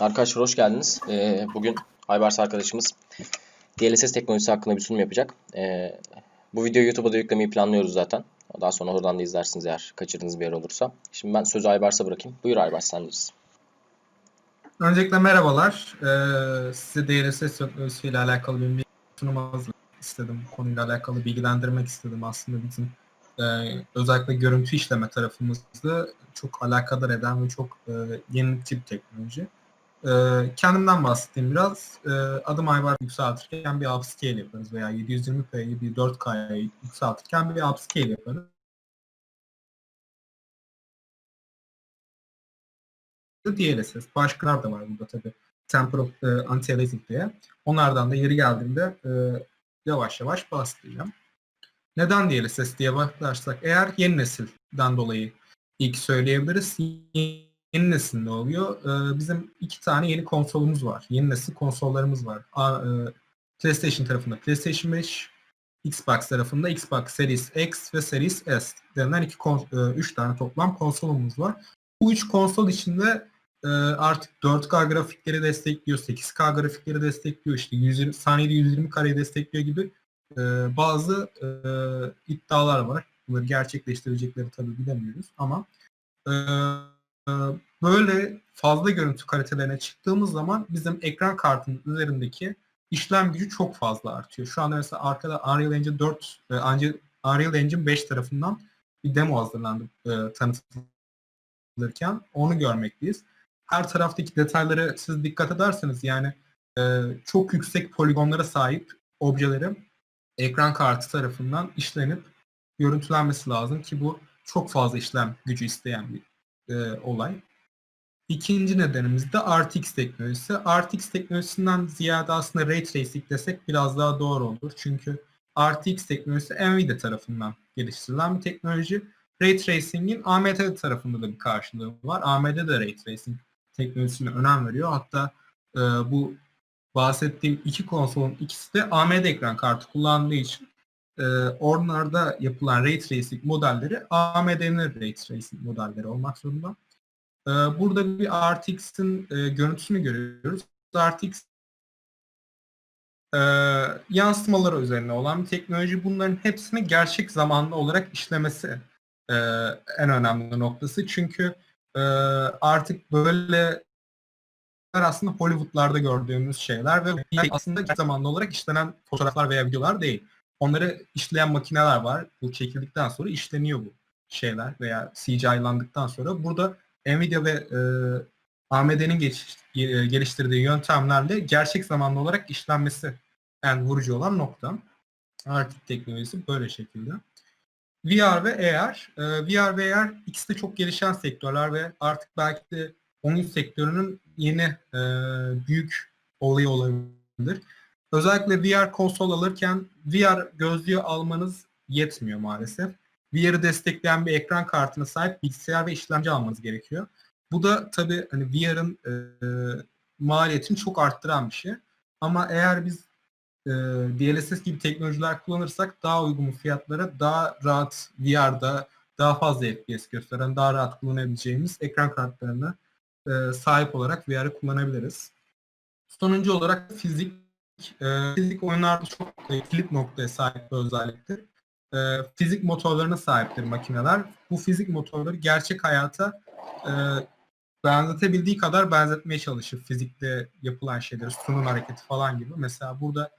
Arkadaşlar hoş geldiniz. Ee, bugün Aybars arkadaşımız DLSS teknolojisi hakkında bir sunum yapacak. Ee, bu videoyu YouTube'a da yüklemeyi planlıyoruz zaten. Daha sonra oradan da izlersiniz eğer kaçırdığınız bir yer olursa. Şimdi ben sözü Aybars'a bırakayım. Buyur Aybars sendeyiz. Öncelikle merhabalar. Ee, size DLSS teknolojisiyle alakalı bir sunum hazırlamak istedim. Konuyla alakalı bilgilendirmek istedim. Aslında bizim e, özellikle görüntü işleme tarafımızda çok alakadar eden ve çok e, yenilikçi bir teknoloji. E, kendimden bahsedeyim biraz. E, adım Aybar yükseltirken bir upscale yaparız veya 720p'yi bir 4K'ya yükseltirken bir upscale yaparız. DLSS. Başkalar da var burada tabii. Temporal e, anti-aliasing diye. Onlardan da yeri geldiğinde e, yavaş yavaş bahsedeceğim. Neden DLSS diye bakarsak eğer yeni nesilden dolayı ilk söyleyebiliriz. Yeni nesil ne oluyor? E, bizim iki tane yeni konsolumuz var. Yeni nesil konsollarımız var. E, PlayStation tarafında PlayStation 5, Xbox tarafında Xbox Series X ve Series S denilen iki kon, e, üç tane toplam konsolumuz var. Bu üç konsol içinde e, artık 4K grafikleri destekliyor, 8K grafikleri destekliyor, işte 120, saniyede 120 kareyi destekliyor gibi bazı iddialar var. Bunları gerçekleştirecekleri tabii bilemiyoruz ama böyle fazla görüntü kalitelerine çıktığımız zaman bizim ekran kartının üzerindeki işlem gücü çok fazla artıyor. Şu anda mesela arkada Unreal Engine 4, e, Unreal Engine 5 tarafından bir demo hazırlandı e, tanıtılırken. Onu görmekteyiz. Her taraftaki detayları siz dikkat ederseniz yani e, çok yüksek poligonlara sahip objeleri ekran kartı tarafından işlenip görüntülenmesi lazım ki bu çok fazla işlem gücü isteyen bir e, olay. İkinci nedenimiz de RTX teknolojisi. RTX teknolojisinden ziyade aslında Ray Tracing desek biraz daha doğru olur. Çünkü RTX teknolojisi Nvidia tarafından geliştirilen bir teknoloji. Ray Tracing'in AMD tarafında da bir karşılığı var. AMD de Ray Tracing teknolojisine önem veriyor. Hatta e, bu bahsettiğim iki konsolun ikisi de AMD ekran kartı kullandığı için e, onlarda yapılan Ray Tracing modelleri AMD'nin Ray Tracing modelleri olmak zorunda. E, burada bir RTX'in e, görüntüsünü görüyoruz. RTX e, yansımaları üzerine olan bir teknoloji. Bunların hepsini gerçek zamanlı olarak işlemesi e, en önemli noktası. Çünkü e, artık böyle aslında Hollywood'larda gördüğümüz şeyler ve aslında gerçek zamanlı olarak işlenen fotoğraflar veya videolar değil. Onları işleyen makineler var. Bu çekildikten sonra işleniyor bu şeyler veya CGI'landıktan sonra. Burada Nvidia ve e, AMD'nin e, geliştirdiği yöntemlerle gerçek zamanlı olarak işlenmesi en vurucu olan nokta. Artık teknolojisi böyle şekilde. VR ve AR. E, VR ve AR ikisi de çok gelişen sektörler ve artık belki de oyun sektörünün yeni e, büyük olayı olabilir. Özellikle VR konsol alırken VR gözlüğü almanız yetmiyor maalesef. VR'ı destekleyen bir ekran kartına sahip bilgisayar ve işlemci almanız gerekiyor. Bu da tabii hani VR'ın e, maliyetini çok arttıran bir şey. Ama eğer biz e, DLSS gibi teknolojiler kullanırsak daha uygun fiyatlara daha rahat VR'da daha fazla FPS gösteren, daha rahat kullanabileceğimiz ekran kartlarına e, sahip olarak VR'ı kullanabiliriz. Sonuncu olarak fizik. E, fizik oyunlarda çok e, kilit noktaya sahip bir özelliktir. E, fizik motorlarına sahiptir makineler. Bu fizik motorları gerçek hayata e, benzetebildiği kadar benzetmeye çalışır fizikte yapılan şeyleri, suyun hareketi falan gibi. Mesela burada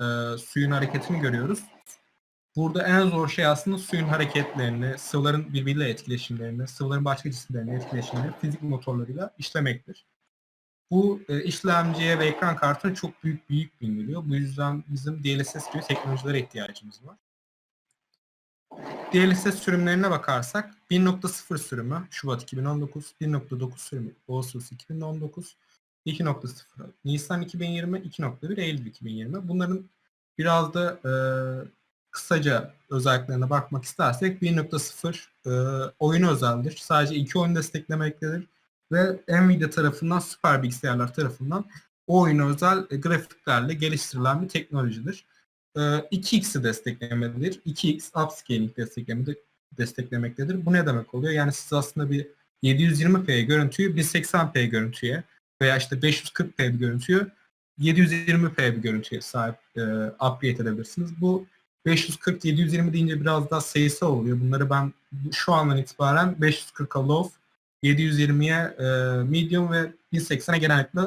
e, suyun hareketini görüyoruz. Burada en zor şey aslında suyun hareketlerini, sıvıların birbiriyle etkileşimlerini, sıvıların başka cisimlerine etkileşimlerini fizik motorlarıyla işlemektir. Bu e, işlemciye ve ekran kartına çok büyük bir yük bindiriliyor. Bu yüzden bizim DLSS gibi teknolojilere ihtiyacımız var. DLSS sürümlerine bakarsak 1.0 sürümü Şubat 2019, 1.9 sürümü Ağustos 2019, 2.0 Nisan 2020, 2.1 Eylül 2020. Bunların biraz da e, kısaca özelliklerine bakmak istersek 1.0 e, oyun özeldir. Sadece iki oyun desteklemektedir. Ve Nvidia tarafından, süper bilgisayarlar tarafından o oyuna özel e, grafiklerle geliştirilen bir teknolojidir. E, 2x'i desteklemedir. 2x upscaling desteklemedir, desteklemektedir. Bu ne demek oluyor? Yani siz aslında bir 720p görüntüyü 1080p görüntüye veya işte 540p bir görüntüyü 720p bir görüntüye sahip e, upgrade edebilirsiniz. Bu 540-720 deyince biraz daha sayısal oluyor. Bunları ben şu andan itibaren 540'a low, 720'ye e, medium ve 1080'e genellikle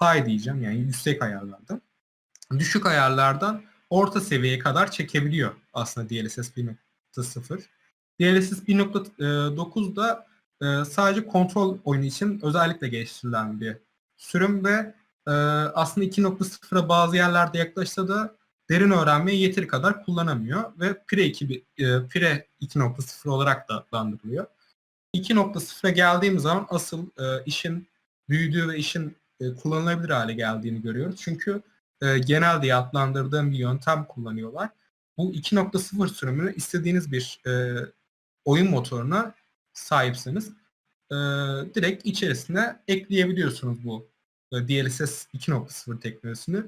high diyeceğim. Yani yüksek ayarlarda. Düşük ayarlardan orta seviyeye kadar çekebiliyor aslında DLSS 1.0. DLSS 1.9'da e, sadece kontrol oyunu için özellikle geliştirilen bir sürüm ve e, aslında 2.0'a bazı yerlerde yaklaşsa da derin öğrenmeyi yeteri kadar kullanamıyor ve Pre 2, e, Pre 2.0 olarak da adlandırılıyor. 2.0'a geldiğim zaman asıl e, işin büyüdüğü ve işin e, kullanılabilir hale geldiğini görüyoruz. Çünkü e, genel diye adlandırdığım bir yöntem kullanıyorlar. Bu 2.0 sürümünü istediğiniz bir e, oyun motoruna sahipseniz e, direkt içerisine ekleyebiliyorsunuz bu e, DLSS 2.0 teknolojisini.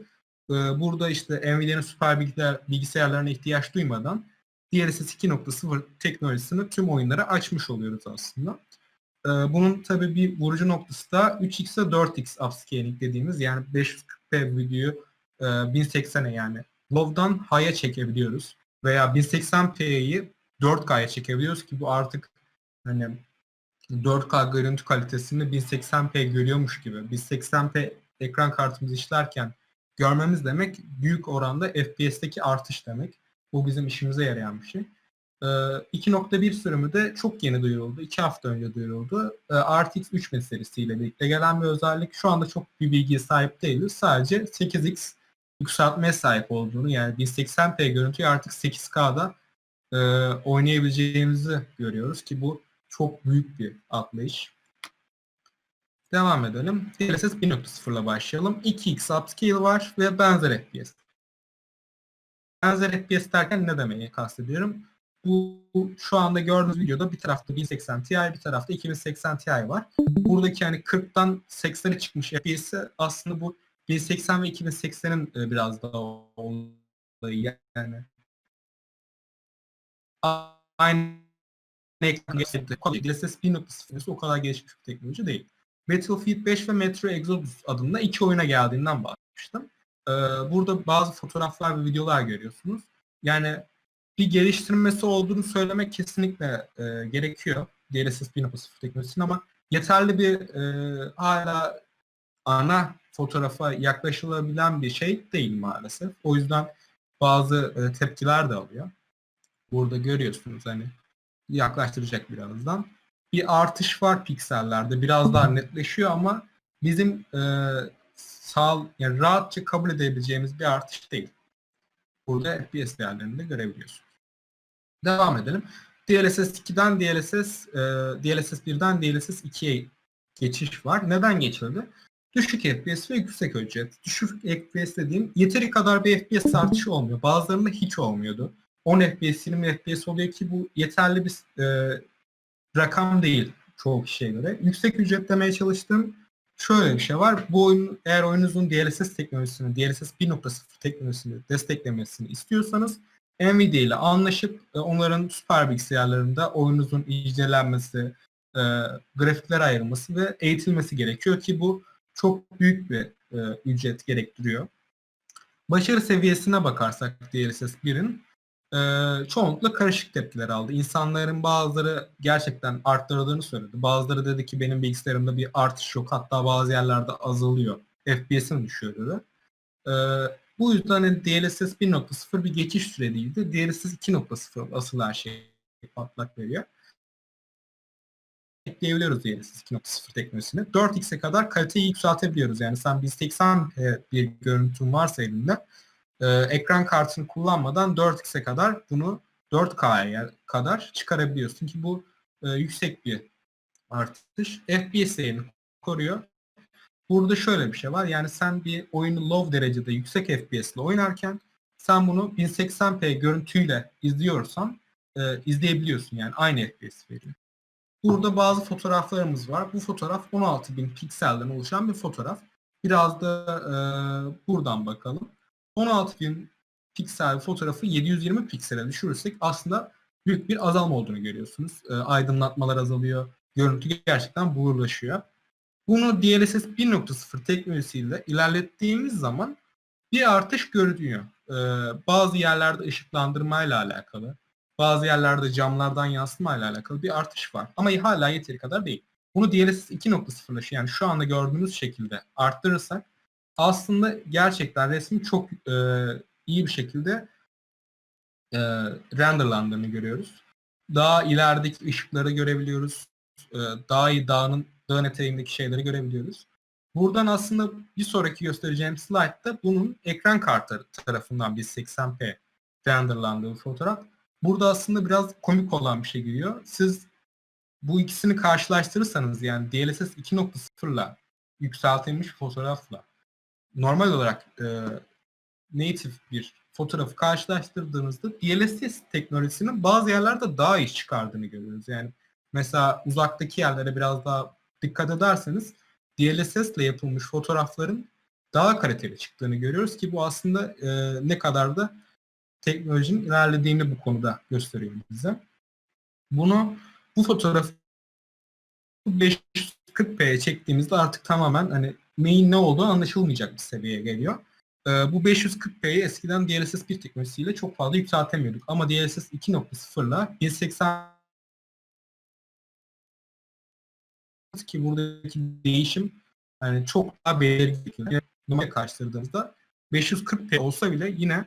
E, burada işte Nvidia'nın süper bilgisayar, bilgisayarlarına ihtiyaç duymadan DLSS 2.0 teknolojisini tüm oyunlara açmış oluyoruz aslında. E, bunun tabii bir vurucu noktası da 3x'e 4x upscaling dediğimiz yani 540p videoyu e, 1080'e yani low'dan high'a çekebiliyoruz. Veya 1080p'yi 4K'ya çekebiliyoruz ki bu artık hani 4K görüntü kalitesini 1080p görüyormuş gibi. 1080p ekran kartımızı işlerken görmemiz demek büyük oranda FPS'teki artış demek. Bu bizim işimize yarayan bir şey. Ee, 2.1 sürümü de çok yeni duyuruldu. 2 hafta önce duyuruldu. Ee, RTX 3000 serisiyle birlikte gelen bir özellik. Şu anda çok bir bilgiye sahip değiliz. Sadece 8x yükseltmeye sahip olduğunu yani 1080p görüntüyü artık 8K'da e, oynayabileceğimizi görüyoruz ki bu çok büyük bir atlayış. Devam edelim. DLSS 1.0 ile başlayalım. 2x upscale var ve benzer FPS. Benzer FPS derken ne demeyi kastediyorum? Bu, bu şu anda gördüğünüz videoda bir tarafta 1080 Ti, bir tarafta 2080 Ti var. Buradaki hani 40'tan 80'e çıkmış FPS'i aslında bu 1080 ve 2080'in e, biraz daha olayı yani. Aynı ekran DLSS 1.0 o kadar gelişmiş bir teknoloji değil. Battlefield 5 ve Metro Exodus adında iki oyuna geldiğinden bahsetmiştim. Ee, burada bazı fotoğraflar ve videolar görüyorsunuz. Yani bir geliştirmesi olduğunu söylemek kesinlikle e, gerekiyor DLSS 1.0 teknolojisinin ama yeterli bir e, hala ana fotoğrafa yaklaşılabilen bir şey değil maalesef. O yüzden bazı e, tepkiler de alıyor. Burada görüyorsunuz hani yaklaştıracak birazdan. Bir artış var piksellerde. Biraz daha netleşiyor ama bizim e, sağ yani rahatça kabul edebileceğimiz bir artış değil. Burada FPS değerlerini de görebiliyorsunuz. Devam edelim. DLSS 2'den DLSS e, DLSS 1'den DLSS 2'ye geçiş var. Neden geçildi? Düşük FPS ve yüksek ücret. Düşük FPS dediğim yeteri kadar bir FPS artışı olmuyor. Bazılarında hiç olmuyordu. 10 FPS, 20 FPS oluyor ki bu yeterli bir e, rakam değil çoğu kişiye göre. Yüksek ücret demeye çalıştım. Şöyle bir şey var. Bu oyun eğer oyununuzun DLSS teknolojisini, DLSS 1.0 teknolojisini desteklemesini istiyorsanız Nvidia ile anlaşıp e, onların süper bilgisayarlarında oyununuzun incelenmesi, e, grafikler ayrılması ve eğitilmesi gerekiyor ki bu çok büyük bir e, ücret gerektiriyor. Başarı seviyesine bakarsak DLSS 1'in e, çoğunlukla karışık tepkiler aldı. İnsanların bazıları gerçekten arttırdığını söyledi. Bazıları dedi ki benim bilgisayarımda bir artış yok hatta bazı yerlerde azalıyor. FPS'im düşüyor dedi. E, bu yüzden hani DLSS 1.0 bir geçiş süreciydi. DLSS 2.0 asıl her şey patlak veriyor ekleyebiliyoruz DLSS 2.0 teknolojisini. 4x'e kadar kaliteyi yükseltebiliyoruz. Yani sen 1080 bir görüntün varsa elinde e, ekran kartını kullanmadan 4x'e kadar bunu 4K'ya kadar çıkarabiliyorsun ki bu e, yüksek bir artış. FPS değerini koruyor. Burada şöyle bir şey var. Yani sen bir oyunu low derecede yüksek FPS ile oynarken sen bunu 1080p görüntüyle izliyorsan e, izleyebiliyorsun. Yani aynı FPS veriyor. Burada bazı fotoğraflarımız var. Bu fotoğraf 16.000 pikselden oluşan bir fotoğraf. Biraz da e, buradan bakalım. 16.000 piksel fotoğrafı 720 piksele düşürürsek aslında büyük bir azalma olduğunu görüyorsunuz. E, aydınlatmalar azalıyor. Görüntü gerçekten buğurlaşıyor. Bunu DLSS 1.0 teknolojisiyle ilerlettiğimiz zaman bir artış görünüyor. Ee, bazı yerlerde ışıklandırmayla alakalı, bazı yerlerde camlardan yansımayla alakalı bir artış var. Ama hala yeteri kadar değil. Bunu DLSS 2.0'la yani şu anda gördüğünüz şekilde arttırırsak aslında gerçekten resmin çok e, iyi bir şekilde e, renderlandığını görüyoruz. Daha ilerideki ışıkları görebiliyoruz. E, daha iyi dağın, dağın eteğindeki şeyleri görebiliyoruz. Buradan aslında bir sonraki göstereceğim slide'da bunun ekran kartı tarafından bir 80p renderlandığı fotoğraf. Burada aslında biraz komik olan bir şey geliyor. Siz bu ikisini karşılaştırırsanız yani DLSS 2.0 ile yükseltilmiş fotoğrafla normal olarak e, native bir fotoğrafı karşılaştırdığınızda DLSS teknolojisinin bazı yerlerde daha iyi çıkardığını görüyoruz. Yani mesela uzaktaki yerlere biraz daha dikkat ederseniz DLSS ile yapılmış fotoğrafların daha kaliteli çıktığını görüyoruz ki bu aslında e, ne kadar da teknolojinin ilerlediğini bu konuda gösteriyor bize. Bunu bu fotoğrafı 540p'ye çektiğimizde artık tamamen hani neyin ne olduğu anlaşılmayacak bir seviyeye geliyor. Ee, bu 540p'yi eskiden DLSS 1 teknolojisiyle çok fazla yükseltemiyorduk. Ama DLSS 2.0 ile 1080 ki buradaki değişim yani çok daha belirgin. Numara karşıladığımızda 540p olsa bile yine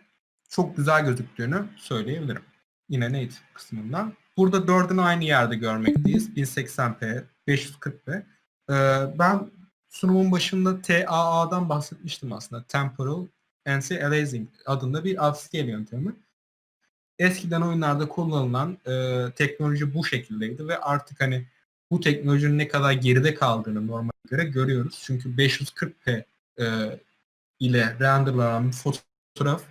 çok güzel gözüktüğünü söyleyebilirim. Yine native kısmından. Burada 4'ünü aynı yerde görmekteyiz. 1080p, 540p. Ee, ben sunumun başında TAA'dan bahsetmiştim aslında. Temporal Anti-Aliasing adında bir upscale yöntemi. Eskiden oyunlarda kullanılan e, teknoloji bu şekildeydi ve artık hani bu teknolojinin ne kadar geride kaldığını normale göre görüyoruz. Çünkü 540p e, ile renderlanan bir fotoğraf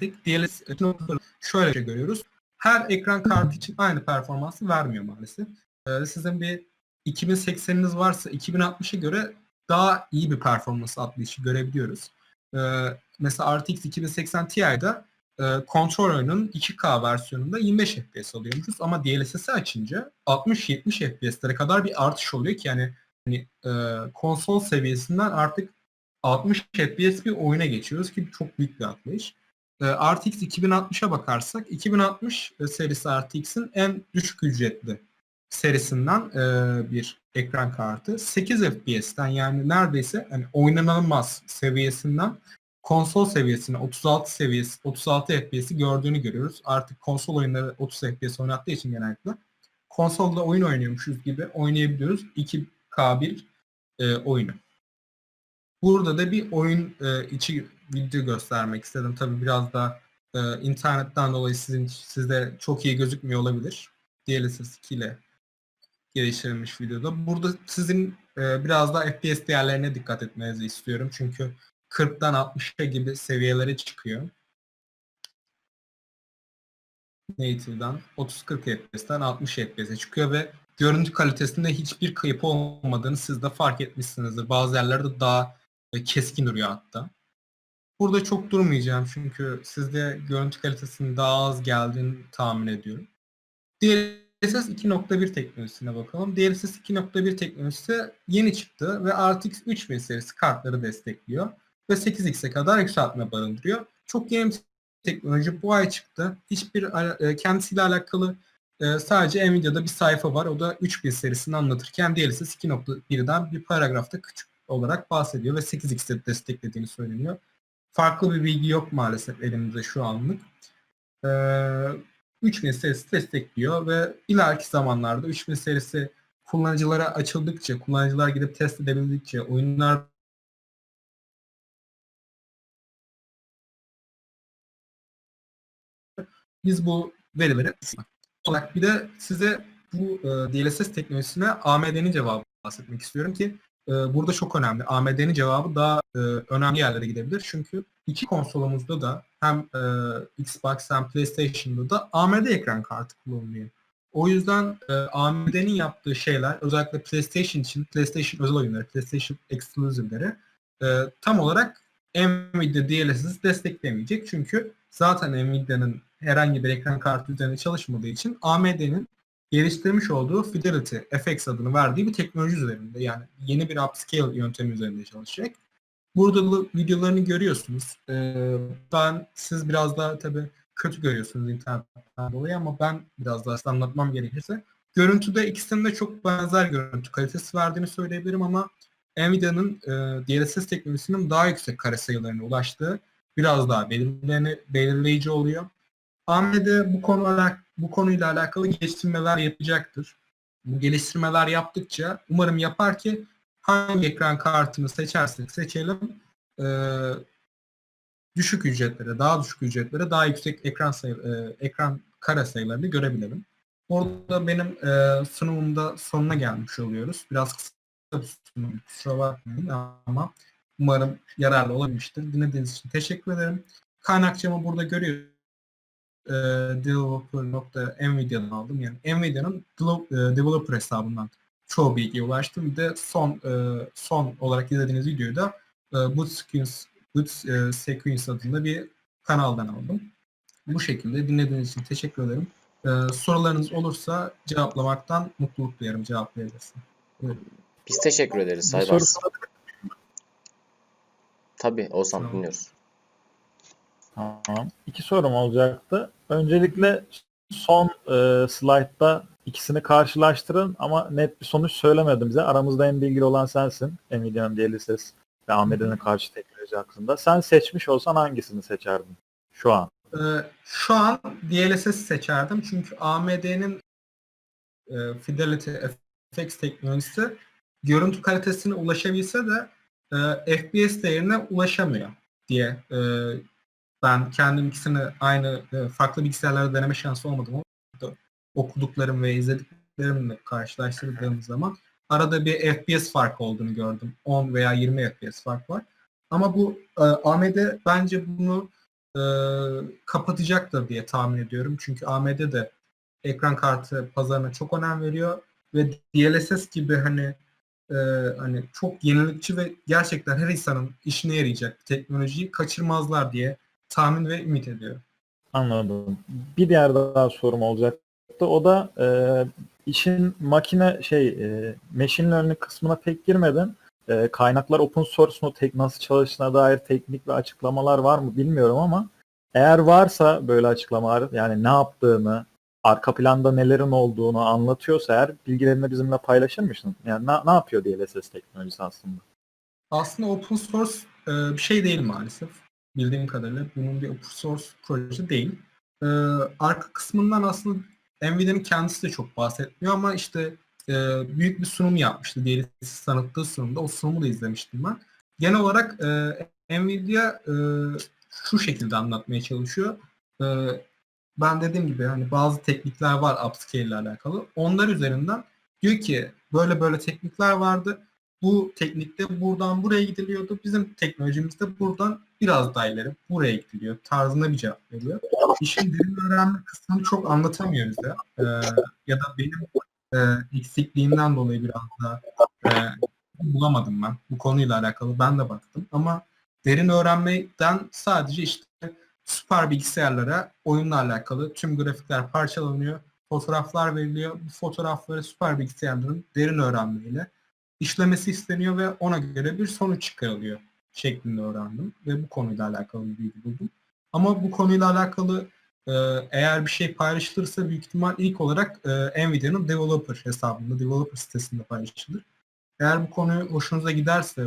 DLS şöyle görüyoruz. Her ekran kartı için aynı performansı vermiyor maalesef. Ee, sizin bir 2080'iniz varsa 2060'a göre daha iyi bir performans atlayışı görebiliyoruz. Ee, mesela RTX 2080 Ti'de e, kontrol oyunun 2K versiyonunda 25 FPS alıyormuşuz ama DLSS'i açınca 60-70 FPS'lere kadar bir artış oluyor ki yani hani, e, konsol seviyesinden artık 60 FPS bir oyuna geçiyoruz ki çok büyük bir atlayış. E, RTX 2060'a bakarsak 2060 serisi RTX'in en düşük ücretli serisinden e, bir ekran kartı. 8 FPS'ten yani neredeyse yani oynanılmaz seviyesinden konsol seviyesine 36 seviyesi 36 FPS'i gördüğünü görüyoruz. Artık konsol oyunları 30 FPS oynattığı için genellikle konsolda oyun oynuyormuşuz gibi oynayabiliyoruz 2K bir e, oyunu. Burada da bir oyun e, içi video göstermek istedim. Tabii biraz da e, internetten dolayı sizin sizde çok iyi gözükmüyor olabilir. DLSS 2 ile geliştirilmiş videoda. Burada sizin e, biraz da FPS değerlerine dikkat etmenizi istiyorum. Çünkü 40'tan 60'a gibi seviyelere çıkıyor. Native'dan 30-40 FPS'ten 60 FPS'e çıkıyor ve görüntü kalitesinde hiçbir kayıp olmadığını siz de fark etmişsinizdir. Bazı yerlerde daha keskin duruyor hatta. Burada çok durmayacağım çünkü sizde görüntü kalitesinin daha az geldiğini tahmin ediyorum. DLSS 2.1 teknolojisine bakalım. DLSS 2.1 teknolojisi yeni çıktı ve RTX 3000 serisi kartları destekliyor ve 8x'e kadar yükseltme barındırıyor. Çok yeni bir teknoloji bu ay çıktı. Hiçbir e, kendisiyle alakalı e, sadece Nvidia'da bir sayfa var. O da 3000 serisini anlatırken DLSS 2.1'den bir paragrafta küçük olarak bahsediyor ve 8x'te desteklediğini söyleniyor. Farklı bir bilgi yok maalesef elimizde şu anlık. Ee, 3000 serisi destekliyor ve ileriki zamanlarda 3000 serisi kullanıcılara açıldıkça, kullanıcılar gidip test edebildikçe, oyunlar biz bu verileri olarak bir de size bu e, DLSS teknolojisine AMD'nin cevabı bahsetmek istiyorum ki e, burada çok önemli. AMD'nin cevabı daha e, önemli yerlere gidebilir. Çünkü iki konsolumuzda da hem e, Xbox hem PlayStation'da da AMD ekran kartı kullanılıyor. O yüzden e, AMD'nin yaptığı şeyler özellikle PlayStation için PlayStation özel oyunları, PlayStation Exclusive'leri e, tam olarak Nvidia DLSS desteklemeyecek. Çünkü zaten Nvidia'nın herhangi bir ekran kartı üzerinde çalışmadığı için AMD'nin geliştirmiş olduğu Fidelity FX adını verdiği bir teknoloji üzerinde. Yani yeni bir upscale yöntemi üzerinde çalışacak. Burada da videolarını görüyorsunuz. Ee, ben siz biraz daha tabii kötü görüyorsunuz internetten dolayı ama ben biraz daha size anlatmam gerekirse görüntüde ikisinin de çok benzer görüntü kalitesi verdiğini söyleyebilirim ama Nvidia'nın e, DLSS teknolojisinin daha yüksek kare sayılarına ulaştığı biraz daha belirleyici oluyor. AMD bu konu bu konuyla alakalı geliştirmeler yapacaktır. Bu geliştirmeler yaptıkça umarım yapar ki hangi ekran kartını seçersek seçelim e, düşük ücretlere, daha düşük ücretlere daha yüksek ekran sayı, e, ekran kare sayılarını görebilelim. Orada benim e, sunumumda sonuna gelmiş oluyoruz. Biraz kısa bir sunum, kusura bakmayın ama umarım yararlı olabilmiştir. Dinlediğiniz için teşekkür ederim. Kaynakçamı burada görüyoruz. E, developer.nvidia'dan aldım. Yani Nvidia'nın e, developer hesabından çoğu bilgiye ulaştım. Bir de son e, son olarak izlediğiniz videoyu da e, Boot Sequence, Boot e, Sequence adında bir kanaldan aldım. Bu şekilde dinlediğiniz için teşekkür ederim. E, sorularınız olursa cevaplamaktan mutluluk duyarım cevaplayabilirsin. Biz teşekkür ederiz Aybars. Tabii Oğuzhan Tamam. dinliyoruz. Tamam. İki sorum olacaktı. Öncelikle son e, slaytta ikisini karşılaştırın ama net bir sonuç söylemedin bize. Aramızda en bilgili olan sensin. Nvidia'nın DLSS ve AMD'nin karşı teknoloji hakkında. Sen seçmiş olsan hangisini seçerdin şu an? E, şu an DLSS seçerdim çünkü AMD'nin e, Fidelity FX teknolojisi görüntü kalitesine ulaşabilse de e, FPS değerine ulaşamıyor diye e, ben kendim ikisini aynı e, farklı bilgisayarlarda deneme şansı olmadım ama okuduklarım ve izlediklerimle karşılaştırdığım zaman arada bir FPS farkı olduğunu gördüm. 10 veya 20 FPS fark var. Ama bu e, AMD bence bunu e, kapatacaktır diye tahmin ediyorum. Çünkü AMD de ekran kartı pazarına çok önem veriyor ve DLSS gibi hani e, hani çok yenilikçi ve gerçekten her insanın işine yarayacak teknolojiyi kaçırmazlar diye tahmin ve ümit ediyorum. Anladım. Bir diğer daha sorum olacaktı. O da e, işin makine şey e, machine learning kısmına pek girmeden e, kaynaklar open source mu tek nasıl çalıştığına dair teknik ve açıklamalar var mı bilmiyorum ama eğer varsa böyle açıklamalar yani ne yaptığını arka planda nelerin olduğunu anlatıyorsa eğer bilgilerini bizimle paylaşır mısın? Yani ne, ne yapıyor DLSS teknolojisi aslında? Aslında open source e, bir şey değil maalesef. Bildiğim kadarıyla bunun bir open source proje değil. E, arka kısmından aslında Nvidia'nın kendisi de çok bahsetmiyor ama işte e, büyük bir sunum yapmıştı. Diğeri tanıttığı sunumda. O sunumu da izlemiştim ben. Genel olarak e, Nvidia e, şu şekilde anlatmaya çalışıyor. E, ben dediğim gibi hani bazı teknikler var upscale ile alakalı. Onlar üzerinden diyor ki böyle böyle teknikler vardı. Bu teknikte buradan buraya gidiliyordu. Bizim teknolojimizde buradan biraz daha ileri buraya gidiliyor. Tarzında bir cevap veriyor. İşin derin öğrenme kısmını çok anlatamıyor bize. Ee, ya da benim e, eksikliğimden dolayı biraz da e, bulamadım ben. Bu konuyla alakalı ben de baktım. Ama derin öğrenmeden sadece işte süper bilgisayarlara oyunla alakalı tüm grafikler parçalanıyor. Fotoğraflar veriliyor. Bu fotoğrafları süper bilgisayarların derin öğrenmeyle işlemesi isteniyor ve ona göre bir sonuç çıkarılıyor şeklinde öğrendim ve bu konuyla alakalı bir bilgi buldum. Ama bu konuyla alakalı e, eğer bir şey paylaşılırsa büyük ihtimal ilk olarak e, Nvidia'nın developer hesabında, developer sitesinde paylaşılır. Eğer bu konu hoşunuza giderse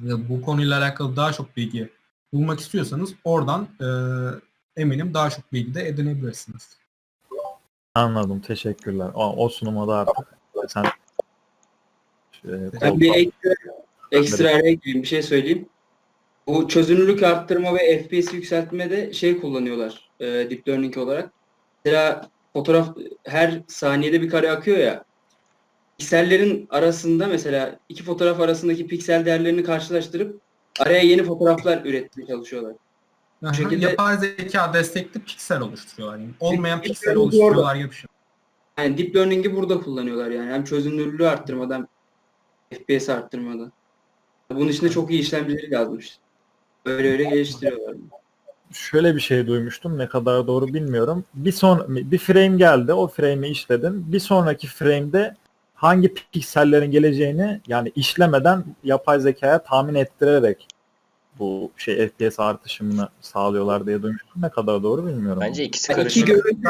ve bu konuyla alakalı daha çok bilgi bulmak istiyorsanız oradan e, eminim daha çok bilgi de edinebilirsiniz. Anladım. Teşekkürler. O, o sunuma da artık sen e, Ben bir ekstra, ekstra araya gireyim, bir şey söyleyeyim. Bu çözünürlük arttırma ve FPS yükseltmede şey kullanıyorlar e, deep learning olarak. Mesela fotoğraf her saniyede bir kare akıyor ya. Piksellerin arasında mesela iki fotoğraf arasındaki piksel değerlerini karşılaştırıp araya yeni fotoğraflar üretmeye çalışıyorlar. Aha, şekilde- Yapay zeka destekli piksel oluşturuyorlar. Yani olmayan Piksel oluşturuyorlar gibi bir şey. Yani deep learning'i burada kullanıyorlar yani. Hem çözünürlüğü arttırmadan FPS arttırmadan. Bunun için de çok iyi işlemcileri işte. Öyle öyle geliştiriyorlar. şöyle bir şey duymuştum. Ne kadar doğru bilmiyorum. Bir son bir frame geldi. O frame'i işledin. Bir sonraki frame'de hangi piksellerin geleceğini yani işlemeden yapay zekaya tahmin ettirerek bu şey FPS artışımını sağlıyorlar diye duymuştum. Ne kadar doğru bilmiyorum. Bence ikisi Yani iki karışık. görüntü,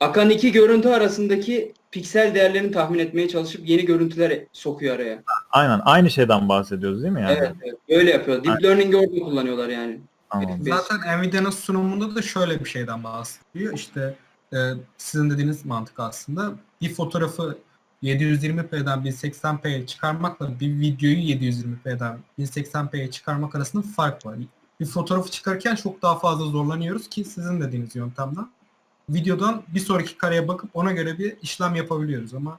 akan iki görüntü arasındaki piksel değerlerini tahmin etmeye çalışıp yeni görüntüler sokuyor araya. Aynen aynı şeyden bahsediyoruz değil mi yani? Evet, evet. Öyle yapıyor. Deep Learning'i orada kullanıyorlar yani. Tamam. Zaten Nvidia'nın sunumunda da şöyle bir şeyden bahsediyor. İşte e, sizin dediğiniz mantık aslında bir fotoğrafı 720p'den 1080p'ye çıkarmakla bir videoyu 720p'den 1080p'ye çıkarmak arasında fark var. Bir fotoğrafı çıkarken çok daha fazla zorlanıyoruz ki sizin dediğiniz yöntemden. Videodan bir sonraki kareye bakıp ona göre bir işlem yapabiliyoruz ama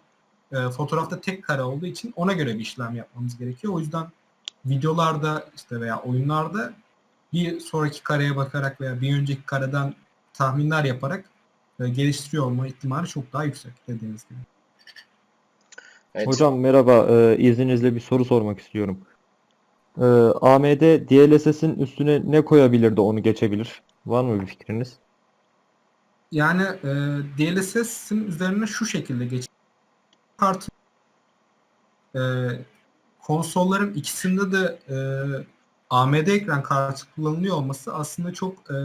e, fotoğrafta tek kare olduğu için ona göre bir işlem yapmamız gerekiyor. O yüzden videolarda işte veya oyunlarda bir sonraki kareye bakarak veya bir önceki kareden tahminler yaparak e, geliştiriyor olma ihtimali çok daha yüksek dediğiniz gibi. Evet. Hocam merhaba, ee, izninizle bir soru sormak istiyorum. Ee, AMD DLSS'in üstüne ne koyabilir de onu geçebilir? Var mı bir fikriniz? Yani e, DLSS'in üzerine şu şekilde geç kartı e, konsolların ikisinde de e, AMD ekran kartı kullanılıyor olması aslında çok e,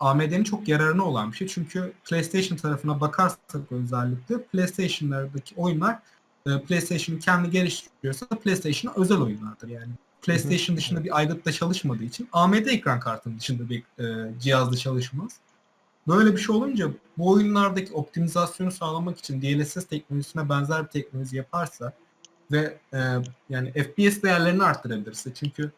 AMD'nin çok yararına olan bir şey. Çünkü PlayStation tarafına bakarsak özellikle PlayStation'lardaki oyunlar e, PlayStation kendi geliştiriyorsa PlayStation'a özel oyunlardır yani. PlayStation dışında bir aygıtla çalışmadığı için AMD ekran kartının dışında bir e, cihazda çalışmaz. Böyle bir şey olunca bu oyunlardaki optimizasyonu sağlamak için DLSS teknolojisine benzer bir teknoloji yaparsa ve e, yani FPS değerlerini arttırabilirse çünkü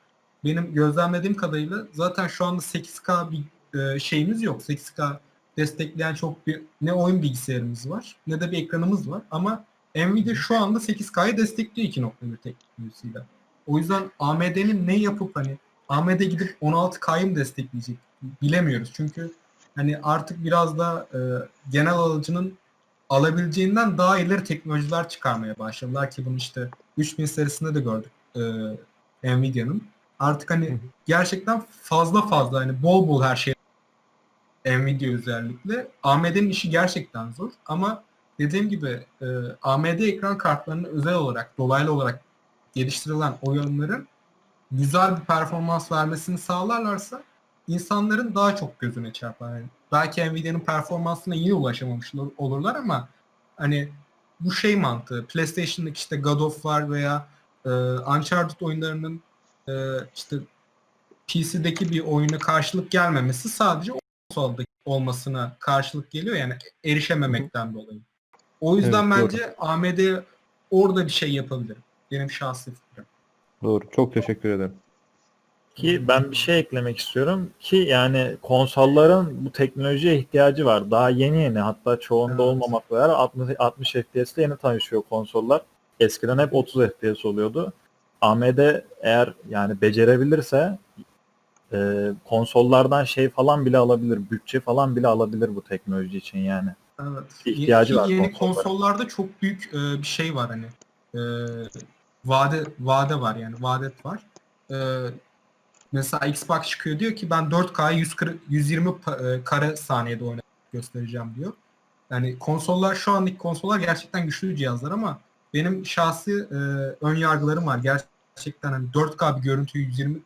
benim gözlemlediğim kadarıyla zaten şu anda 8K bir e, şeyimiz yok. 8K destekleyen çok bir ne oyun bilgisayarımız var ne de bir ekranımız var ama Nvidia şu anda 8K'yı destekliyor 2.1 teknolojisiyle. O yüzden AMD'nin ne yapıp hani AMD gidip 16K'yı mı destekleyecek bilemiyoruz. Çünkü hani artık biraz da e, genel alıcının alabileceğinden daha ileri teknolojiler çıkarmaya başladılar ki bunu işte 3000 serisinde de gördük e, Nvidia'nın. Artık hani gerçekten fazla fazla hani bol bol her şey Nvidia özellikle. AMD'nin işi gerçekten zor ama dediğim gibi e, AMD ekran kartlarını özel olarak dolaylı olarak geliştirilen oyunların güzel bir performans vermesini sağlarlarsa insanların daha çok gözüne çarpar. Yani belki Nvidia'nın performansına yine ulaşamamış olurlar ama hani bu şey mantığı PlayStation'daki işte God of War veya e, Uncharted oyunlarının e, işte PC'deki bir oyuna karşılık gelmemesi sadece konsoldaki olmasına karşılık geliyor yani erişememekten dolayı. O yüzden Evet, doğru. bence AMD orada bir şey yapabilir. Benim şahsi fikrim. Doğru, çok teşekkür ederim. Ki ben bir şey eklemek istiyorum ki yani konsolların bu teknolojiye ihtiyacı var. Daha yeni yeni hatta çoğunda Evet. olmamakla beraber 60, 60 FPS'te yeni tanışıyor konsollar. Eskiden hep 30 FPS oluyordu. AMD eğer yani becerebilirse e, konsollardan şey falan bile alabilir, bütçe falan bile alabilir bu teknoloji için yani. Evet. İhtiyacı Ki var Yeni konsollara. konsollarda çok büyük e, bir şey var hani. E, vade vade var yani vadet var. E, mesela Xbox çıkıyor diyor ki ben 4K'yı 140 120 pa- e, kare saniyede oynayıp göstereceğim diyor. Yani konsollar şu andaki konsollar gerçekten güçlü cihazlar ama benim şahsi e, ön yargılarım var. Gerçekten hani 4K bir görüntüyü 120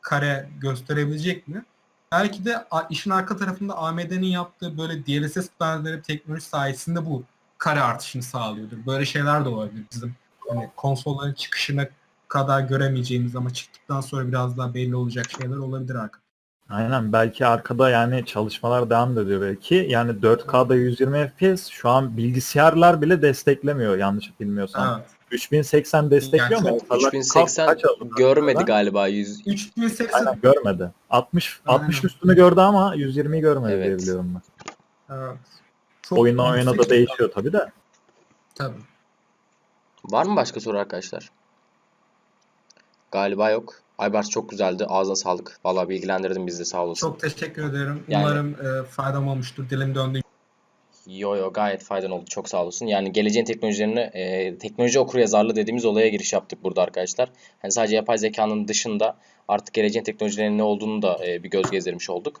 kare gösterebilecek mi? Belki de işin arka tarafında AMD'nin yaptığı böyle DLSS benzeri teknoloji sayesinde bu kare artışını sağlıyordur. Böyle şeyler de olabilir bizim hani konsolların çıkışına kadar göremeyeceğimiz ama çıktıktan sonra biraz daha belli olacak şeyler olabilir arka. Aynen belki arkada yani çalışmalar devam ediyor belki. Yani 4K'da 120 FPS şu an bilgisayarlar bile desteklemiyor yanlış bilmiyorsam. Evet. 3080 destekliyor Yani mu? çok Mesela 3080 kaç görmedi galiba 100 3080 Aynen görmedi. 60 Aynen. 60 üstünü gördü ama 120'yi görmedi diye Evet. biliyorum ben. evet. Çok Oyundan oyuna da değişiyor tabii de. Tabii. Var mı başka soru arkadaşlar? Galiba yok. Aybars çok güzeldi. Ağzına sağlık. Vallahi bilgilendirdin bizi sağ olasın. Çok teşekkür ederim. Yani- Umarım e, faydam olmuştur. Dilim döndüğü Yo yo gayet faydalı oldu. Çok sağ olasın. Yani geleceğin teknolojilerini e, teknoloji okuryazarlığı dediğimiz olaya giriş yaptık burada arkadaşlar. Hani sadece yapay zekanın dışında artık geleceğin teknolojilerinin ne olduğunu da e, bir göz gezdirmiş olduk.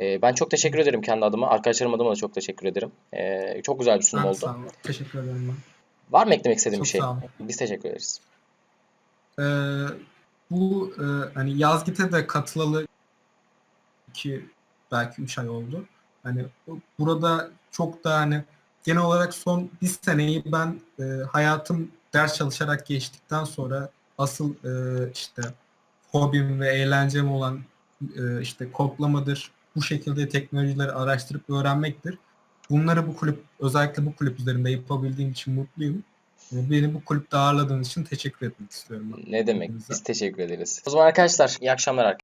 E, ben çok teşekkür ederim kendi adıma. Arkadaşlarım adıma da çok teşekkür ederim. E, çok güzel bir sunum Ben oldu. sağ olun. Teşekkür ederim ben. Var mı eklemek istediğin Çok bir şey? sağ olun. Biz teşekkür ederiz. Ee, bu e, hani Yazgit'e de katılalı iki belki üç ay oldu. Hani burada çok da hani genel olarak son bir seneyi ben e, hayatım ders çalışarak geçtikten sonra asıl e, işte hobim ve eğlencem olan e, işte kodlamadır, bu şekilde teknolojileri araştırıp öğrenmektir. Bunları bu kulüp, özellikle bu kulüp üzerinde yapabildiğim için mutluyum. Beni bu kulüpte ağırladığınız için teşekkür etmek istiyorum. ben. Ne demek? Biz teşekkür ederiz. O zaman arkadaşlar iyi akşamlar.